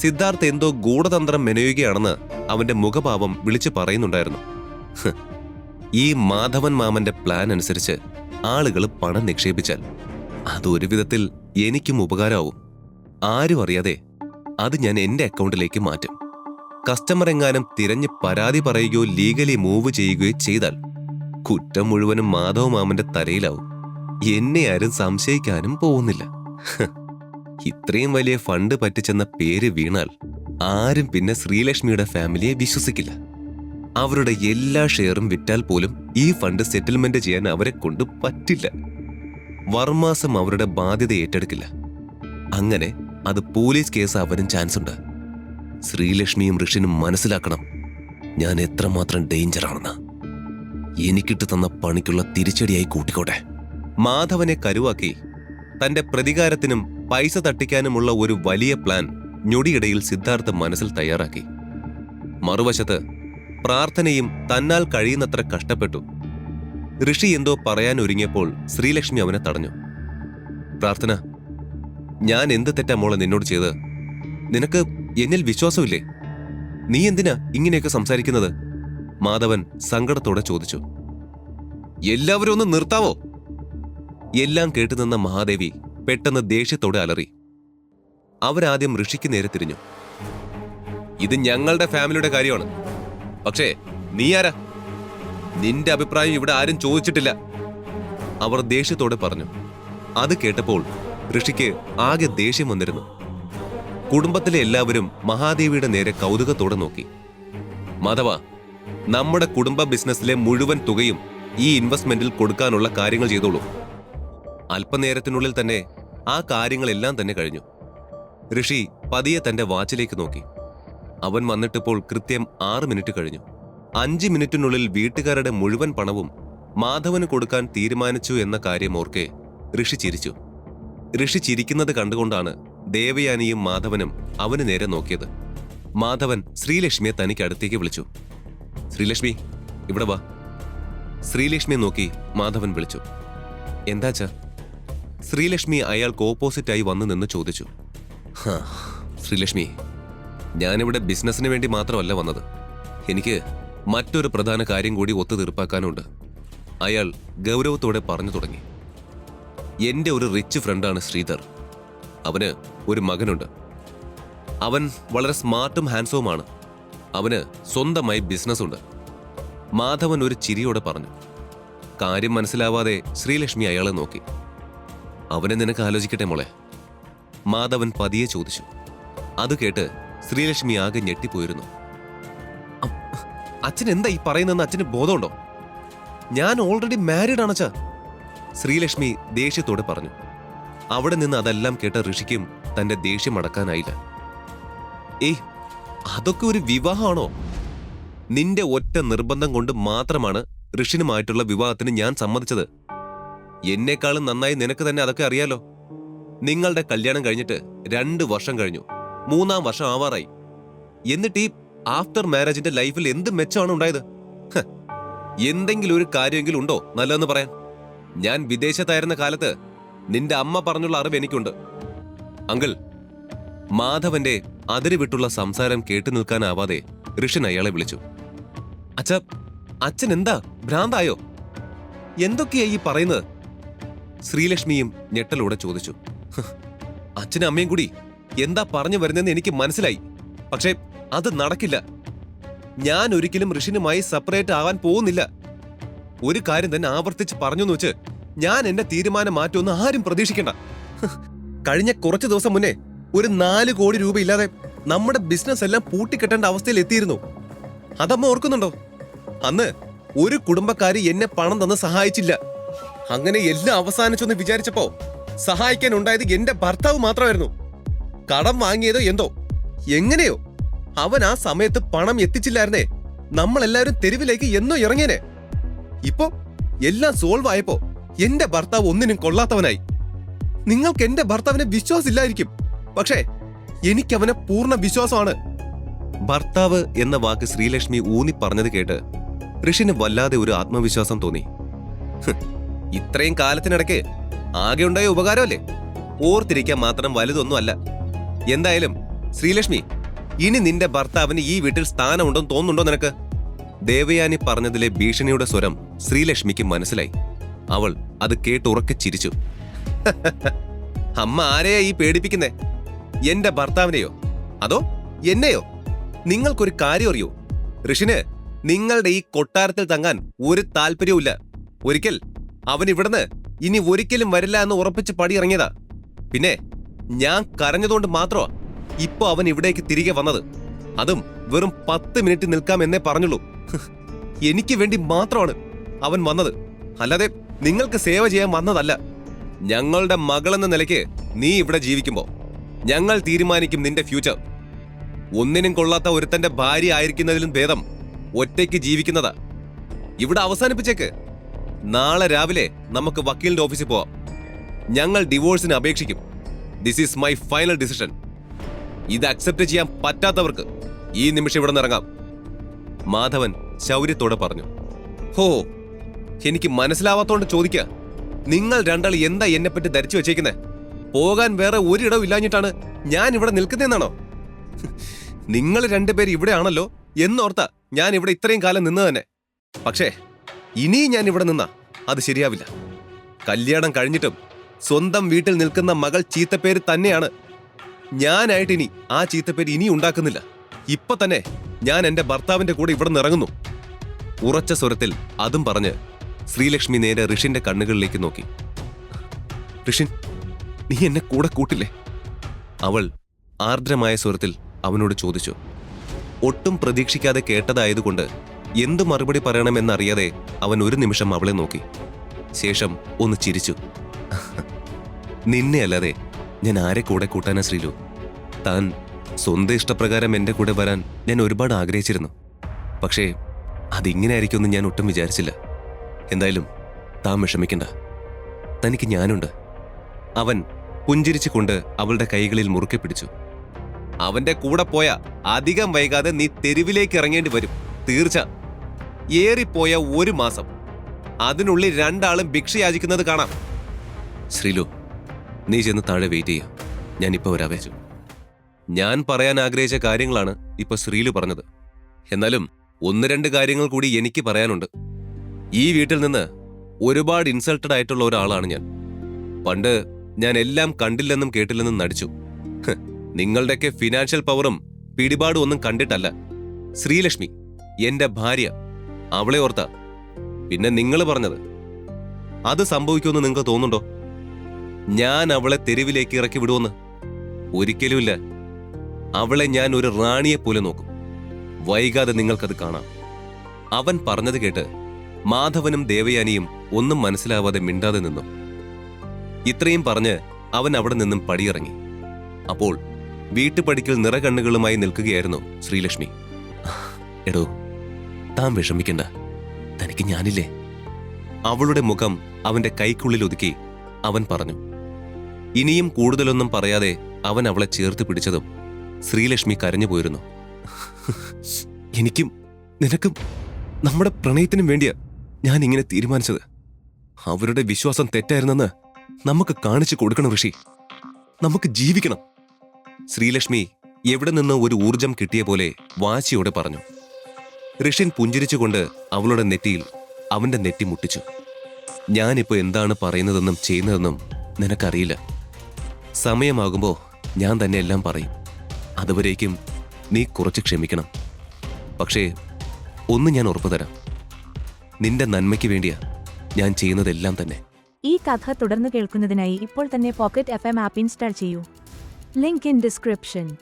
സിദ്ധാർത്ഥ് എന്തോ ഗൂഢതന്ത്രം മെനയുകയാണെന്ന് അവന്റെ മുഖഭാവം വിളിച്ചു പറയുന്നുണ്ടായിരുന്നു. ഈ മാധവൻ മാമന്റെ പ്ലാൻ അനുസരിച്ച് ആളുകൾ പണം നിക്ഷേപിച്ചാൽ അതൊരു വിധത്തിൽ എനിക്കും ഉപകാരമാവും. ആരും അറിയാതെ അത് ഞാൻ എന്റെ അക്കൗണ്ടിലേക്ക് മാറ്റും. കസ്റ്റമർ എങ്ങാനും തിരഞ്ഞ് പരാതി പറയുകയോ ലീഗലി മൂവ് ചെയ്യുകയോ ചെയ്താൽ കുറ്റം മുഴുവനും മാധവ മാമന്റെ തലയിലാവും. എന്നെ ആരും സംശയിക്കാനും പോകുന്നില്ല. ഇത്രയും വലിയ ഫണ്ട് പറ്റിച്ചെന്ന പേര് വീണാൽ ആരും പിന്നെ ശ്രീലക്ഷ്മിയുടെ ഫാമിലിയെ വിശ്വസിക്കില്ല. അവരുടെ എല്ലാ ഷെയറും വിറ്റാൽ പോലും ഈ ഫണ്ട് സെറ്റിൽമെന്റ് ചെയ്യാൻ അവരെ കൊണ്ട് പറ്റില്ല. വർമാസം അവരുടെ ബാധ്യത ഏറ്റെടുക്കില്ല. അങ്ങനെ അത് പോലീസ് കേസ് അവനും ചാൻസ് ഉണ്ട്. ശ്രീലക്ഷ്മിയും ഋഷിനും മനസ്സിലാക്കണം ഞാൻ എത്രമാത്രം ഡേഞ്ചർ ഡേഞ്ചറാണെന്ന്. എനിക്കിട്ട് തന്ന പണിക്കുള്ള തിരിച്ചടിയായി കൂട്ടിക്കോട്ടെ. മാധവനെ കരുവാക്കി തന്റെ പ്രതികാരത്തിനും പൈസ തട്ടിക്കാനുമുള്ള ഒരു വലിയ പ്ലാൻ ഞൊടിയിടയിൽ സിദ്ധാർത്ഥ മനസ്സിൽ തയ്യാറാക്കി. മറുവശത്ത് പ്രാർത്ഥനയും തന്നാൽ കഴിയുന്നത്ര കഷ്ടപ്പെട്ടു. ഋഷി എന്തോ പറയാൻ ഒരുങ്ങിയപ്പോൾ ശ്രീലക്ഷ്മി അവനെ തടഞ്ഞു. പ്രാർത്ഥന ഞാൻ എന്ത് തെറ്റാ മോളെ നിന്നോട് ചെയ്ത് നിനക്ക് എന്നിൽ വിശ്വാസമില്ലേ? നീ എന്തിനാ ഇങ്ങനെയൊക്കെ സംസാരിക്കുന്നത്? മാധവൻ സങ്കടത്തോടെ ചോദിച്ചു. എല്ലാവരും ഒന്ന് നിർത്താവോ? എല്ലാം കേട്ടുനിന്ന മഹാദേവി പെട്ടെന്ന് ദേഷ്യത്തോടെ അലറി. അവരാദ്യം ഋഷിക്ക് നേരെ തിരിഞ്ഞു. ഇത് ഞങ്ങളുടെ ഫാമിലിയുടെ കാര്യമാണ്. പക്ഷേ നീ ആരാ? നിന്റെ അഭിപ്രായം ഇവിടെ ആരും ചോദിച്ചിട്ടില്ല. അവർ ദേഷ്യത്തോടെ പറഞ്ഞു. അത് കേട്ടപ്പോൾ ഋഷിക്ക് ആകെ ദേഷ്യം വന്നിരുന്നു. കുടുംബത്തിലെ എല്ലാവരും മഹാദേവിയുടെ നേരെ കൗതുകത്തോടെ നോക്കി. മാധവ നമ്മുടെ കുടുംബ ബിസിനസ്സിലെ മുഴുവൻ തുകയും ഈ ഇൻവെസ്റ്റ്മെന്റിൽ കൊടുക്കാനുള്ള കാര്യങ്ങൾ ചെയ്തോളൂ. അല്പനേരത്തിനുള്ളിൽ തന്നെ ആ കാര്യങ്ങളെല്ലാം തന്നെ കഴിഞ്ഞു. ഋഷി പതിയെ തന്റെ വാച്ചിലേക്ക് നോക്കി. അവൻ വന്നിട്ടിപ്പോൾ കൃത്യം ആറ് മിനിറ്റ് കഴിഞ്ഞു. അഞ്ച് മിനിറ്റിനുള്ളിൽ വീട്ടുകാരുടെ മുഴുവൻ പണവും മാധവന് കൊടുക്കാൻ തീരുമാനിച്ചു എന്ന കാര്യം ഓർക്കെ ഋഷി ചിരിച്ചു. ഋഷി ചിരിക്കുന്നത് കണ്ടുകൊണ്ടാണ് ദേവയാനിയും മാധവനും അവന് നേരെ നോക്കിയത്. മാധവൻ ശ്രീലക്ഷ്മിയെ തനിക്ക് അടുത്തേക്ക് വിളിച്ചു. ശ്രീലക്ഷ്മി ഇവിടെ വാ. ശ്രീലക്ഷ്മിയെ നോക്കി മാധവൻ വിളിച്ചു. എന്താച്ചാ ശ്രീലക്ഷ്മി അയാൾക്ക് ഓപ്പോസിറ്റായി വന്നു നിന്ന് ചോദിച്ചു. ശ്രീലക്ഷ്മി ഞാനിവിടെ ബിസിനസ്സിന് വേണ്ടി മാത്രമല്ല വന്നത്. എനിക്ക് മറ്റൊരു പ്രധാന കാര്യം കൂടി ഒത്തുതീർപ്പാക്കാനുണ്ട് അയാൾ ഗൗരവത്തോടെ പറഞ്ഞു തുടങ്ങി. എന്റെ ഒരു റിച്ച് ഫ്രണ്ടാണ് ശ്രീധർ. അവന് ഒരു മകനുണ്ട്. അവൻ വളരെ സ്മാർട്ടും ഹാൻഡ്സവുമാണ്. അവന് സ്വന്തമായി ബിസിനസ്സുണ്ട്. മാധവൻ ഒരു ചിരിയോടെ പറഞ്ഞു. കാര്യം മനസ്സിലാവാതെ ശ്രീലക്ഷ്മി അയാളെ നോക്കി. അവനെ നിനക്ക് ആലോചിക്കട്ടെ മോളെ. മാധവൻ പതിയെ ചോദിച്ചു. അത് കേട്ട് ശ്രീലക്ഷ്മി ആകെ ഞെട്ടിപ്പോയിരുന്നു. അച്ഛൻ എന്താ ഈ പറയുന്നതെന്ന് അച്ഛന് ബോധമുണ്ടോ? ഞാൻ ഓൾറെഡി മാരീഡ് ആണച്ച ശ്രീലക്ഷ്മി ദേഷ്യത്തോടെ പറഞ്ഞു. അവിടെ നിന്ന് അതെല്ലാം കേട്ട ഋഷിക്കും തന്റെ ദേഷ്യം അടക്കാനായില്ല. ഏയ് അതൊക്കെ ഒരു വിവാഹമാണോ? നിന്റെ ഒറ്റ നിർബന്ധം കൊണ്ട് മാത്രമാണ് ഋഷിനുമായിട്ടുള്ള വിവാഹത്തിന് ഞാൻ സമ്മതിച്ചത്. എന്നെക്കാളും നന്നായി നിനക്ക് തന്നെ അതൊക്കെ അറിയാലോ? നിങ്ങളുടെ കല്യാണം കഴിഞ്ഞിട്ട് രണ്ട് വർഷം കഴിഞ്ഞു. മൂന്നാം വർഷം ആവാറായി. എന്നിട്ട് ഈ ആഫ്റ്റർ മാരേജിന്റെ ലൈഫിൽ എന്ത് മെച്ചമാണ് ഉണ്ടായത്? എന്തെങ്കിലും ഒരു കാര്യമെങ്കിലും ഉണ്ടോ? നല്ലതെന്ന് പറയാൻ. ഞാൻ വിദേശത്തായിരുന്ന കാലത്ത് നിന്റെ അമ്മ പറഞ്ഞുള്ള അറിവ് എനിക്കുണ്ട്. അങ്കിൾ മാധവന്റെ അതിര് വിട്ടുള്ള സംസാരം കേട്ടു നിൽക്കാനാവാതെ ഋഷൻ അയാളെ വിളിച്ചു. അച്ഛ അച്ഛൻ എന്താ? ഭ്രാന്തായോ? എന്തൊക്കെയായി പറയുന്നത്? ശ്രീലക്ഷ്മിയും ഞെട്ടലോടെ ചോദിച്ചു. "ഹ്, അച്ഛനും അമ്മയും കൂടി എന്താ പറഞ്ഞു വരുന്നതെന്ന് എനിക്ക് മനസ്സിലായി. പക്ഷേ അത് നടക്കില്ല. ഞാൻ ഒരിക്കലും ഋഷിനുമായി സെപ്പറേറ്റ് ആവാൻ പോകുന്നില്ല. ഒരു കാര്യം തന്നെ ആവർത്തിച്ച് പറഞ്ഞു വെച്ച് ഞാൻ എന്റെ തീരുമാനം മാറ്റുമെന്ന് ആരും പ്രതീക്ഷിക്കണ്ട. കഴിഞ്ഞ കുറച്ച് ദിവസം മുന്നേ ഒരു നാല് കോടി രൂപ ഇല്ലാതെ നമ്മുടെ ബിസിനസ് എല്ലാം പൂട്ടിക്കെട്ടേണ്ട അവസ്ഥയിൽ എത്തിയിരുന്നു. അതമ്മ ഓർക്കുന്നുണ്ടോ? അന്ന് ഒരു കുടുംബക്കാരി എന്നെ പണം തന്ന് സഹായിച്ചില്ല. അങ്ങനെ എല്ലാം അവസാനിച്ചെന്ന് വിചാരിച്ചപ്പോ സഹായിക്കാൻ ഉണ്ടായത് എന്റെ ഭർത്താവ് മാത്രമായിരുന്നു. കടം വാങ്ങിയതോ എന്തോ. എങ്ങനെയോ അവൻ ആ സമയത്ത് പണം എത്തിച്ചില്ലായിരുന്നേ. നമ്മളെല്ലാവരും തെരുവിലേക്ക് എന്നോ ഇറങ്ങിയനെ. ഇപ്പോ എല്ലാം സോൾവ് ആയപ്പോ എന്റെ ഭർത്താവ് ഒന്നിനും കൊള്ളാത്തവനായി. നിങ്ങൾക്ക് എന്റെ ഭർത്താവിനെ വിശ്വാസമില്ലായിരിക്കും. പക്ഷേ എനിക്ക് അവനെ പൂർണ വിശ്വാസമാണ്. ഭർത്താവ് എന്ന വാക്ക് ശ്രീലക്ഷ്മി ഊന്നി പറഞ്ഞത് കേട്ട് ഋഷിന് വല്ലാതെ ഒരു ആത്മവിശ്വാസം തോന്നി. ഇത്രയും കാലത്തിനിടയ്ക്ക് ആകെ ഉണ്ടായ ഉപകാരമല്ലേ? ഓർത്തിരിക്കാൻ മാത്രം വലുതൊന്നും അല്ല എന്തായാലും ശ്രീലക്ഷ്മി ഇനി നിന്റെ ഭർത്താവിന് ഈ വീട്ടിൽ സ്ഥാനമുണ്ടെന്ന് തോന്നുന്നുണ്ടോ നിനക്ക്? ദേവയാനി പറഞ്ഞതിലെ ഭീഷണിയുടെ സ്വരം ശ്രീലക്ഷ്മിക്ക് മനസ്സിലായി. അവൾ അത് കേട്ടുറക്കെ ചിരിച്ചു. അമ്മ ആരെയാ ഈ പേടിപ്പിക്കുന്നേ? എന്റെ ഭർത്താവിനെയോ? അതോ എന്നെയോ? നിങ്ങൾക്കൊരു കാര്യം അറിയോ? ഋഷിന് നിങ്ങളുടെ ഈ കൊട്ടാരത്തിൽ തങ്ങാൻ ഒരു താല്പര്യവുമില്ല. ഒരിക്കൽ അവൻ ഇവിടുന്ന് ഇനി ഒരിക്കലും വരില്ല എന്ന് ഉറപ്പിച്ച് പടിയിറങ്ങിയതാ. പിന്നെ ഞാൻ കരഞ്ഞതുകൊണ്ട് മാത്രമാ ഇപ്പൊ അവൻ ഇവിടേക്ക് തിരികെ വന്നത്. അതും വെറും പത്ത് മിനിറ്റ് നിൽക്കാം എന്നേ പറഞ്ഞുള്ളൂ. എനിക്ക് വേണ്ടി മാത്രമാണ് അവൻ വന്നത്. അല്ലാതെ നിങ്ങൾക്ക് സേവ ചെയ്യാൻ വന്നതല്ല. ഞങ്ങളുടെ മകളെന്ന നിലയ്ക്ക് നീ ഇവിടെ ജീവിക്കുമ്പോ ഞങ്ങൾ തീരുമാനിക്കും നിന്റെ ഫ്യൂച്ചർ. ഒന്നിനും കൊള്ളാത്ത ഒരുത്തന്റെ ഭാര്യ ആയിരിക്കുന്നതിലും ഭേദം ഒറ്റയ്ക്ക് ജീവിക്കുന്നതാ. ഇവിടെ അവസാനിപ്പിച്ചേക്ക്. നാളെ രാവിലെ നമുക്ക് വക്കീലിന്റെ ഓഫീസിൽ പോവാം. ഞങ്ങൾ ഡിവോഴ്സിന് അപേക്ഷിക്കും. This is my final decision ഇത് അക്സെപ്റ്റ് ചെയ്യാൻ പറ്റാത്തവർക്ക് ഈ നിമിഷം ഇവിടെ ഇറങ്ങാം. മാധവൻ ശൗര്യത്തോടെ പറഞ്ഞു. ഹോ എനിക്ക് മനസ്സിലാവാത്തോണ്ട് ചോദിക്ക. നിങ്ങൾ രണ്ടാൾ എന്താ എന്നെപ്പറ്റി ധരിച്ചു വെച്ചേക്കുന്നേ? പോകാൻ വേറെ ഒരിടവും ഇല്ലാഞ്ഞിട്ടാണ് ഞാൻ ഇവിടെ നിൽക്കുന്നതെന്നാണോ നിങ്ങൾ രണ്ടുപേര് ഇവിടെയാണല്ലോ എന്നോർത്ത ഞാൻ ഇവിടെ ഇത്രയും കാലം നിന്ന് തന്നെ പക്ഷേ ഇനിയും ഞാൻ ഇവിടെ നിന്നാ. അത് ശരിയാവില്ല. കല്യാണം കഴിഞ്ഞിട്ടും സ്വന്തം വീട്ടിൽ നിൽക്കുന്ന മകൾ ചീത്തപ്പേര് തന്നെയാണ്. ഞാനായിട്ട് ഇനി ആ ചീത്തപ്പേര് ഇനി ഉണ്ടാക്കുന്നില്ല. ഇപ്പൊ തന്നെ ഞാൻ എന്റെ ഭർത്താവിന്റെ കൂടെ ഇവിടെ ഇറങ്ങുന്നു ഉറച്ച സ്വരത്തിൽ അതും പറഞ്ഞ് ശ്രീലക്ഷ്മി നേരെ ഋഷിന്റെ കണ്ണുകളിലേക്ക് നോക്കി. ഋഷിൻ നീ എന്നെ കൂടെ കൂട്ടില്ലേ? അവൾ ആർദ്രമായ സ്വരത്തിൽ അവനോട് ചോദിച്ചു. ഒട്ടും പ്രതീക്ഷിക്കാതെ കേട്ടതായതുകൊണ്ട് എന്തു മറുപടി പറയണമെന്നറിയാതെ അവൻ ഒരു നിമിഷം അവളെ നോക്കി. ശേഷം ഒന്ന് ചിരിച്ചു. നിന്നെ അല്ലാതെ ഞാൻ ആരെ കൂടെ കൂട്ടാനാ ശ്രീലു? താൻ സ്വന്തം ഇഷ്ടപ്രകാരം എന്റെ കൂടെ വരാൻ ഞാൻ ഒരുപാട് ആഗ്രഹിച്ചിരുന്നു. പക്ഷേ അതിങ്ങനെ ആയിരിക്കുമെന്ന് ഞാൻ ഒട്ടും വിചാരിച്ചില്ല. എന്തായാലും താൻ വിഷമിക്കണ്ട. തനിക്ക് ഞാനുണ്ട്. അവൻ പുഞ്ചിരിച്ചുകൊണ്ട് അവളുടെ കൈകളിൽ മുറുക്കി പിടിച്ചു. അവന്റെ കൂടെ പോയ അധികം വൈകാതെ നീ തെരുവിലേക്ക് ഇറങ്ങേണ്ടി വരും. തീർച്ച. ഏറിപ്പോയ ഒരു മാസം. അതിനുള്ളിൽ രണ്ടാളും ഭിക്ഷ യാചിക്കുന്നത് കാണാം. ശ്രീലു നീ ചെന്ന് താഴെ വെയിറ്റ് ചെയ്യാം. ഞാനിപ്പോ വരാവേച്ചു ഞാൻ പറയാൻ ആഗ്രഹിച്ച കാര്യങ്ങളാണ് ഇപ്പൊ ശ്രീലു പറഞ്ഞത്. എന്നാലും ഒന്ന് രണ്ട് കാര്യങ്ങൾ കൂടി എനിക്ക് പറയാനുണ്ട്. ഈ വീട്ടിൽ നിന്ന് ഒരുപാട് ഇൻസൾട്ടഡ് ആയിട്ടുള്ള ഒരാളാണ് ഞാൻ. പണ്ട് ഞാൻ എല്ലാം കണ്ടില്ലെന്നും കേട്ടില്ലെന്നും നടിച്ചു. നിങ്ങളുടെയൊക്കെ ഫിനാൻഷ്യൽ പവറും പിടിപാടും ഒന്നും കണ്ടിട്ടല്ല. ശ്രീലക്ഷ്മി എന്റെ ഭാര്യ. അവളെ ഓർത്ത. പിന്നെ നിങ്ങൾ പറഞ്ഞത്. അത് സംഭവിക്കുമെന്ന് നിങ്ങൾക്ക് തോന്നുന്നുണ്ടോ? ഞാൻ അവളെ തെരുവിലേക്ക് ഇറക്കി വിടുമെന്ന് ഒരിക്കലുമില്ല. അവളെ ഞാൻ ഒരു റാണിയെ പോലെ നോക്കും. വൈകാതെ നിങ്ങൾക്കത് കാണാം. അവൻ പറഞ്ഞത് കേട്ട് മാധവനും ദേവയാനിയും ഒന്നും മനസ്സിലാവാതെ മിണ്ടാതെ നിന്നു. ഇത്രയും പറഞ്ഞ് അവൻ അവിടെ നിന്നും പടിയിറങ്ങി. അപ്പോൾ വീട്ടുപടിക്കൽ നിറകണ്ണുകളുമായി നിൽക്കുകയായിരുന്നു ശ്രീലക്ഷ്മി. എടോ താൻ വിഷമിക്കണ്ട. തനിക്ക് ഞാനില്ലേ? അവളുടെ മുഖം അവന്റെ കൈക്കുള്ളിൽ ഒതുക്കി അവൻ പറഞ്ഞു. ഇനിയും കൂടുതലൊന്നും പറയാതെ അവൻ അവളെ ചേർത്ത് പിടിച്ചതും ശ്രീലക്ഷ്മി കരഞ്ഞു പോയിരുന്നു. എനിക്കും നിനക്കും നമ്മുടെ പ്രണയത്തിനും വേണ്ടിയാ ഞാൻ ഇങ്ങനെ തീരുമാനിച്ചത്. അവരുടെ വിശ്വാസം തെറ്റായിരുന്നെന്ന് നമുക്ക് കാണിച്ചു കൊടുക്കണം ഋഷി. നമുക്ക് ജീവിക്കണം. ശ്രീലക്ഷ്മി എവിടെ നിന്ന് ഒരു ഊർജം കിട്ടിയ പോലെ വാശിയോടെ പറഞ്ഞു. ഋഷിൻ പുഞ്ചിരിച്ചുകൊണ്ട് അവളുടെ നെറ്റിയിൽ അവന്റെ നെറ്റി മുട്ടിച്ചു. ഞാനിപ്പോ എന്താണ് പറയുന്നതെന്നും ചെയ്യുന്നതെന്നും നിനക്കറിയില്ല. സമയമാകുമ്പോ ഞാൻ തന്നെ എല്ലാം പറയും. അതുവരേക്കും നീ കുറച്ച് ക്ഷമിക്കണം. പക്ഷേ ഒന്ന് ഞാൻ ഉറപ്പു തരാം. നിന്റെ നന്മയ്ക്ക് വേണ്ടിയാ ഞാൻ ചെയ്യുന്നതെല്ലാം തന്നെ. ഈ കഥ തുടർന്ന് കേൾക്കുന്നതിനായി ഇപ്പോൾ തന്നെ പോക്കറ്റ് എഫ് എം ആപ്പ് ഇൻസ്റ്റാൾ ചെയ്യൂ. Link in description.